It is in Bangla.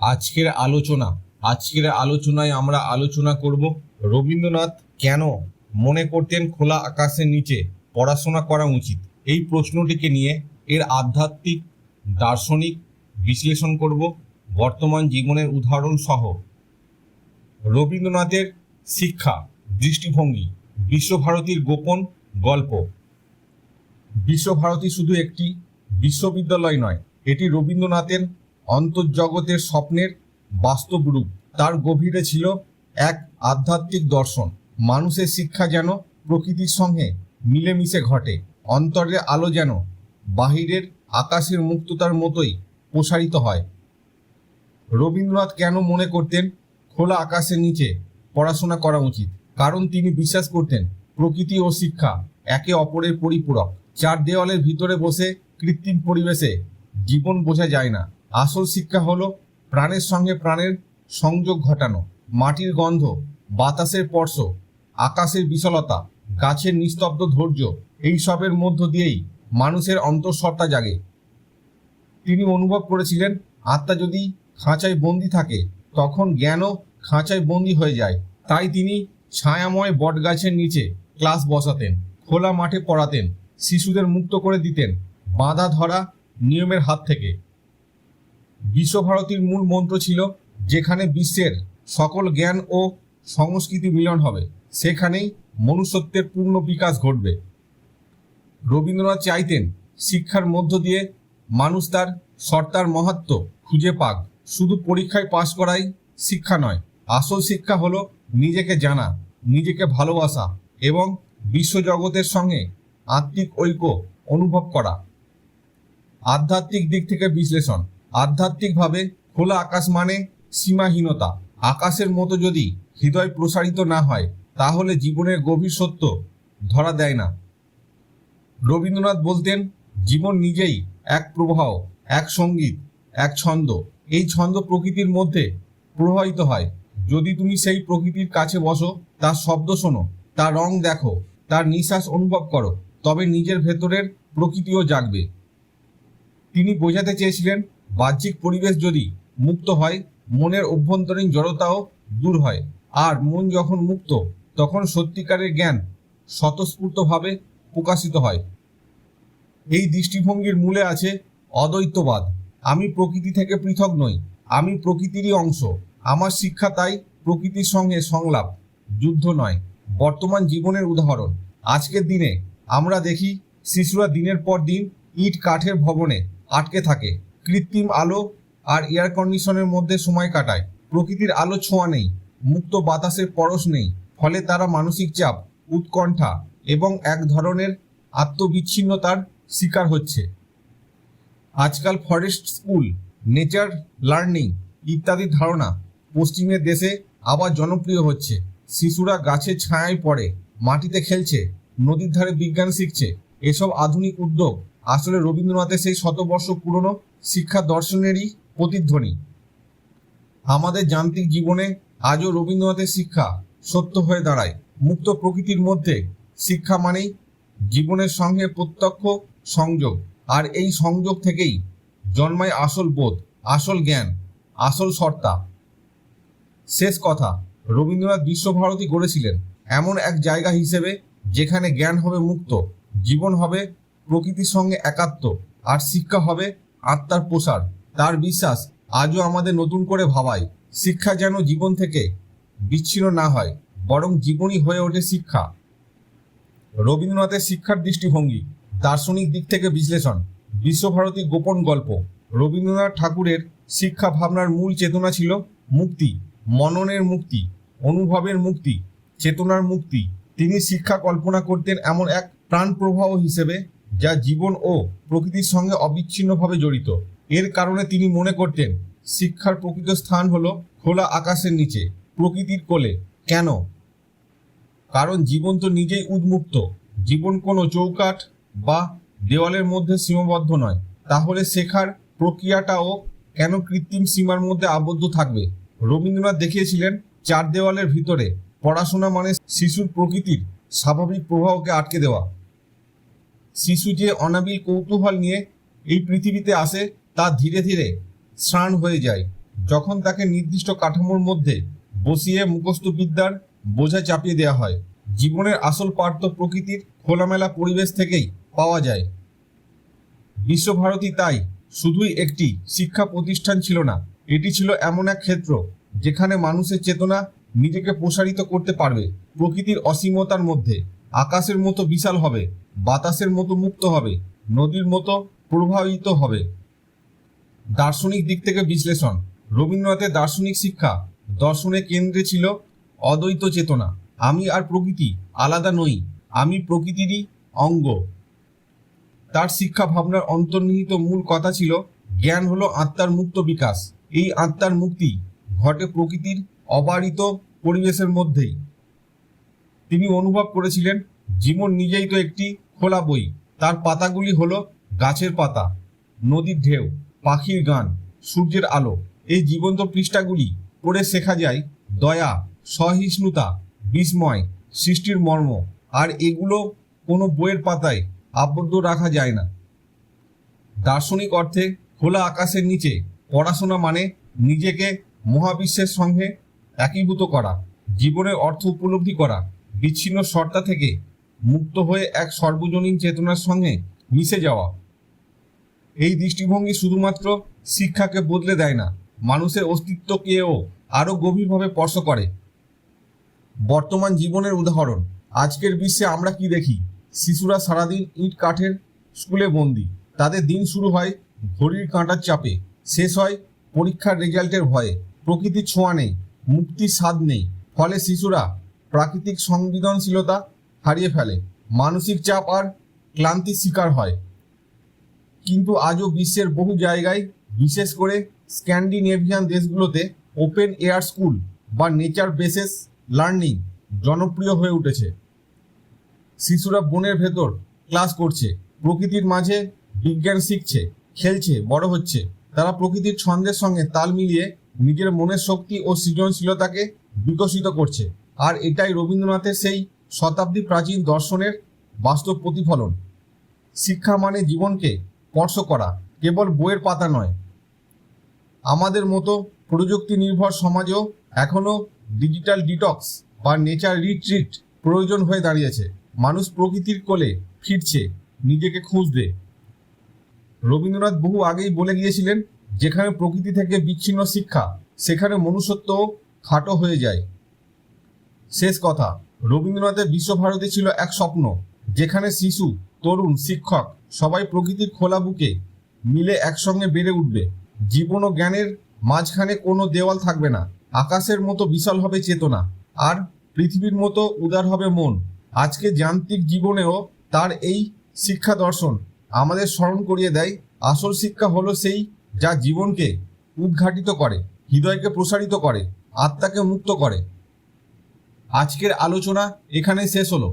আজকের আলোচনা, আজকের আলোচনায় আমরা আলোচনা করব রবীন্দ্রনাথ কেন মনে করতেন খোলা আকাশের নিচে পড়াশোনা করা উচিত? এই প্রশ্নটিকে নিয়ে এর আধ্যাত্মিক, দার্শনিক বিশ্লেষণ করব বর্তমান জীবনের উদাহরণ সহ। রবীন্দ্রনাথের শিক্ষা, দৃষ্টিভঙ্গি, বিশ্বভারতীর গোপন গল্প। বিশ্বভারতী শুধু একটি বিশ্ববিদ্যালয় নয়, এটি রবীন্দ্রনাথের অন্তর্জগতের স্বপ্নের বাস্তব রূপ। তার গভীরে ছিল এক আধ্যাত্মিক দর্শন। মানুষের শিক্ষা যেন প্রকৃতির সঙ্গে মিলেমিশে ঘটে। অন্তরের আলো যেন বাহিরের আকাশের মুক্ততার মতোই প্রসারিত হয়। রবীন্দ্রনাথ কেন মনে করতেন, খোলা আকাশের নিচে পড়াশোনা করা উচিত? কারণ তিনি বিশ্বাস করতেন, প্রকৃতি ও শিক্ষা একে অপরের পরিপূরক। চার দেওয়ালের ভিতরে বসে কৃত্রিম পরিবেশে জীবন বোঝা যায় না। আসল শিক্ষা হলো প্রাণের সঙ্গে প্রাণের সংযোগ ঘটানো। মাটির গন্ধ, বাতাসের স্পর্শ, আকাশের বিশালতা, গাছের নিস্তব্ধ ধৈর্য, এইসবের মধ্য দিয়েই মানুষের অন্তঃসত্ত্বা জাগে। তিনি অনুভব করেছিলেন, আত্মা যদি খাঁচায় বন্দি থাকে, তখন জ্ঞানও খাঁচায় বন্দি হয়ে যায়। তাই তিনি ছায়াময় বটগাছের নিচে ক্লাস বসাতেন, খোলা মাঠে পড়াতেন, শিশুদের মুক্ত করে দিতেন, বাঁধা ধরা নিয়মের হাত থেকে। বিশ্বভারতীর মূল মন্ত্র ছিল, যেখানে বিশ্বের সকল জ্ঞান ও সংস্কৃতি মিলন হবে, সেখানেই মনুষ্যত্বের পূর্ণ বিকাশ ঘটবে। রবীন্দ্রনাথ চাইতেন শিক্ষার মধ্য দিয়ে মানুষ তার সর্তার মহাত্ম খুঁজে পাক। শুধু পরীক্ষায় পাশ করাই শিক্ষা নয়, আসল শিক্ষা হলো নিজেকে জানা, নিজেকে ভালোবাসা এবং বিশ্বজগতের সঙ্গে আত্মিক ঐক্য অনুভব করা। আধ্যাত্মিক দিক থেকে বিশ্লেষণ। আধ্যাত্মিকভাবে খোলা আকাশ মানে সীমাহীনতা। আকাশের মতো যদি হৃদয় প্রসারিত না হয়, তাহলে জীবনের গভীর সত্য ধরা দেয় না। রবীন্দ্রনাথ বলতেন, জীবন নিজেই এক প্রবাহ, এক সংগীত, এক ছন্দ। এই ছন্দ প্রকৃতির মধ্যে প্রবাহিত হয়। যদি তুমি সেই প্রকৃতির কাছে বসো, তার শব্দ শোনো, তার রং দেখো, তার নিঃশ্বাস অনুভব করো, তবে নিজের ভেতরের প্রকৃতিও জাগবে। তিনি বোঝাতে চেয়েছিলেন বাহ্যিক পরিবেশ যদি মুক্ত হয়, মনের অভ্যন্তরীণ জড়তাও দূর হয়। আর মন যখন মুক্ত, তখন সত্যিকারের জ্ঞান স্বতঃস্ফূর্তভাবে প্রকাশিত হয়। এই দৃষ্টিভঙ্গির মূলে আছে অদ্বৈতবাদ। আমি প্রকৃতি থেকে পৃথক নই, আমি প্রকৃতিরই অংশ। আমার শিক্ষা তাই প্রকৃতির সঙ্গে সংলাপ, যুদ্ধ নয়, বর্তমান জীবনের উদাহরণ। আজকের দিনে আমরা দেখি শিশুরা দিনের পর দিন ইট, কাঠের ভবনে আটকে থাকে। কৃত্রিম আলো আর এয়ার কন্ডিশনের মধ্যে সময় কাটায়। প্রকৃতির আলো ছোঁয়া নেই, মুক্ত বাতাসের পরশ নেই, ফলে তারা মানসিক চাপ, উৎকণ্ঠা এবং এক ধরনের আত্মবিচ্ছিন্নতার শিকার হচ্ছে। আজকাল ফরেস্ট স্কুল নেচার লার্নিং ইত্যাদি ধারণা পশ্চিমের দেশে আবার জনপ্রিয় হচ্ছে। শিশুরা গাছের ছায়ায় পড়ে, মাটিতে খেলছে, নদীর ধারে বিজ্ঞান শিখছে, এসব আধুনিক উদ্যোগ আসলে রবীন্দ্রনাথের সেই শতবর্ষ পুরনো শিক্ষা দর্শনেরই প্রতিধ্বনি। আমাদের যান্ত্রিক জীবনে আজও রবীন্দ্রনাথের শিক্ষা সত্য হয়ে দাঁড়ায়। মুক্ত প্রকৃতির মধ্যে শিক্ষা মানেই জীবনের সঙ্গে প্রত্যক্ষ সংযোগ। আর এই সংযোগ থেকেই জন্মায় আসল বোধ, আসল জ্ঞান, আসল সত্তা শেষ কথা, রবীন্দ্রনাথ বিশ্বভারতী গড়েছিলেন এমন এক জায়গা হিসেবে যেখানে জ্ঞান হবে মুক্ত, জীবন হবে প্রকৃতির সঙ্গে একাত্ম। আর শিক্ষা হবে আত্মার প্রসার। তার বিশ্বাস আজও আমাদের নতুন করে ভাবায়। শিক্ষা যেন জীবন থেকে বিচ্ছিন্ন না হয়, বরং জীবনই হয়ে ওঠে শিক্ষা। রবীন্দ্রনাথের শিক্ষার দৃষ্টিভঙ্গি, দার্শনিক দিক থেকে বিশ্লেষণ বিশ্বভারতী গোপন গল্প। রবীন্দ্রনাথ ঠাকুরের শিক্ষা ভাবনার মূল চেতনা ছিল মুক্তি, মননের মুক্তি, অনুভবের মুক্তি, চেতনার মুক্তি। তিনি শিক্ষা কল্পনা করতেন এমন এক প্রাণ প্রবাহ হিসেবে যা জীবন ও প্রকৃতির সঙ্গে অবিচ্ছিন্নভাবে জড়িত। এর কারণে তিনি মনে করতেন, শিক্ষার প্রকৃত স্থান হলো খোলা আকাশের নিচে, প্রকৃতির কোলে। কেন? কারণ জীবন তো নিজেই উন্মুক্ত। জীবন কোনো চৌকাঠ বা দেওয়ালের মধ্যে সীমাবদ্ধ নয়। তাহলে শেখার প্রক্রিয়াটাও কেন কৃত্রিম সীমার মধ্যে আবদ্ধ থাকবে? রবীন্দ্রনাথ দেখিয়েছিলেন, চার দেওয়ালের ভিতরে পড়াশোনা মানে শিশুর প্রকৃতির স্বাভাবিক প্রবাহকে আটকে দেওয়া। শিশু যে অনাবিল কৌতূহল নিয়ে এই পৃথিবীতে আসে, তা ধীরে ধীরে স্নান হয়ে যায়। যখন তাকে নির্দিষ্ট কাঠামোর মধ্যে বসিয়ে মুখস্থ বিদ্যার বোঝা চাপিয়ে দেওয়া হয়, জীবনের আসল পার্থ প্রকৃতির খোলামেলা পরিবেশ থেকেই পাওয়া যায়। বিশ্বভারতী তাই শুধুই একটি শিক্ষা প্রতিষ্ঠান ছিল না, এটি ছিল এমন এক ক্ষেত্র যেখানে মানুষের চেতনা নিজেকে প্রসারিত করতে পারবে, প্রকৃতির অসীমতার মধ্যে, আকাশের মতো বিশাল হবে বাতাসের মতো মুক্ত হবে, নদীর মতো প্রবাহিত হবে। দার্শনিক দিক থেকে বিশ্লেষণ। রবীন্দ্রনাথের দার্শনিক শিক্ষা দর্শনের কেন্দ্রে ছিল অদ্বৈত চেতনা। আমি আর প্রকৃতি আলাদা নই, আমি প্রকৃতিরই অঙ্গ। তার শিক্ষা ভাবনার অন্তর্নিহিত মূল কথা ছিল, জ্ঞান হলো আত্মার মুক্ত বিকাশ। এই আত্মার মুক্তি ঘটে প্রকৃতির অবারিত পরিবেশের মধ্যেই। তিনি অনুভব করেছিলেন, জীবন নিজেই তো একটি খোলা বই। তার পাতাগুলি হলো গাছের পাতা, নদীর ঢেউ, পাখির গান, সূর্যের আলো। এই জীবন্ত পৃষ্ঠাগুলি পড়ে শেখা যায় দয়া, সহিষ্ণুতা, বিস্ময়, সৃষ্টির মর্ম। আর এগুলো কোনো বইয়ের পাতায় আবদ্ধ রাখা যায় না। দার্শনিক অর্থে খোলা আকাশের নিচে পড়াশোনা মানে নিজেকে মহাবিশ্বের সঙ্গে একীভূত করা, জীবনের অর্থ উপলব্ধি করা, বিচ্ছিন্ন সত্তা থেকে মুক্ত হয়ে এক সর্বজনীন চেতনার সঙ্গে মিশে যাওয়া। এই দৃষ্টিভঙ্গি শুধুমাত্র শিক্ষাকে বদলে দেয় না, মানুষের অস্তিত্বকেও আরও গভীরভাবে স্পর্শ করে। বর্তমান জীবনের উদাহরণ, আজকের বিশ্বে আমরা কি দেখি? শিশুরা সারাদিন ইট কাঠের স্কুলে বন্দি, তাদের দিন শুরু হয় ঘড়ির কাঁটার চাপে, শেষ হয় পরীক্ষার রেজাল্টের ভয়ে, প্রকৃতির ছোঁয়া নেই, মুক্তির স্বাদ নেই, ফলে শিশুরা প্রাকৃতিক সংবেদনশীলতা হারিয়ে ফেলে। মানসিক চাপ আর ক্লান্তির শিকার হয়। কিন্তু আজও বিশ্বের বহু জায়গায়, বিশেষ করে স্ক্যান্ডিনেভিয়ান দেশগুলোতে ওপেন এয়ার স্কুল বা নেচার বেসেস লার্নিং জনপ্রিয় হয়ে উঠেছে। শিশুরা বনের ভেতর ক্লাস করছে, প্রকৃতির মাঝে বিজ্ঞান শিখছে, খেলছে, বড় হচ্ছে। তারা প্রকৃতির ছন্দের সঙ্গে তাল মিলিয়ে নিজের মনের শক্তি ও সৃজনশীলতাকে বিকশিত করছে। আর এটাই রবীন্দ্রনাথের সেই শতাব্দী প্রাচীন দর্শনের বাস্তব প্রতিফলন। শিক্ষা মানে জীবনকে স্পর্শ করা, কেবল বইয়ের পাতা নয়। আমাদের মতো প্রযুক্তি নির্ভর সমাজেও এখনও ডিজিটাল ডিটক্স বা নেচার রিট্রিট প্রয়োজন হয়ে দাঁড়িয়েছে। মানুষ প্রকৃতির কোলে ফিরছে, নিজেকে খুঁজতে। রবীন্দ্রনাথ বহু আগেই বলে গিয়েছিলেন, যেখানে প্রকৃতি থেকে বিচ্ছিন্ন শিক্ষা, সেখানে মনুষ্যত্বও খাটো হয়ে যায়। শেষ কথা। রবীন্দ্রনাথের বিশ্বভারতী ছিল এক স্বপ্ন, যেখানে শিশু, তরুণ, শিক্ষক সবাই প্রকৃতির খোলা বুকে মিলে একসঙ্গে বেড়ে উঠবে। জীবন ও জ্ঞানের মাঝখানে কোনো দেওয়াল থাকবে না। আকাশের মতো বিশাল হবে চেতনা, আর পৃথিবীর মতো উদার হবে মন। আজকে যান্ত্রিক জীবনেও তার এই শিক্ষা দর্শন আমাদের স্মরণ করিয়ে দেয়। আসল শিক্ষা হলো সেই যা জীবনকে উদ্ঘাটিত করে, হৃদয়কে প্রসারিত করে, আত্মাকে মুক্ত করে। আজকের আলোচনা এখানে শেষ হলো।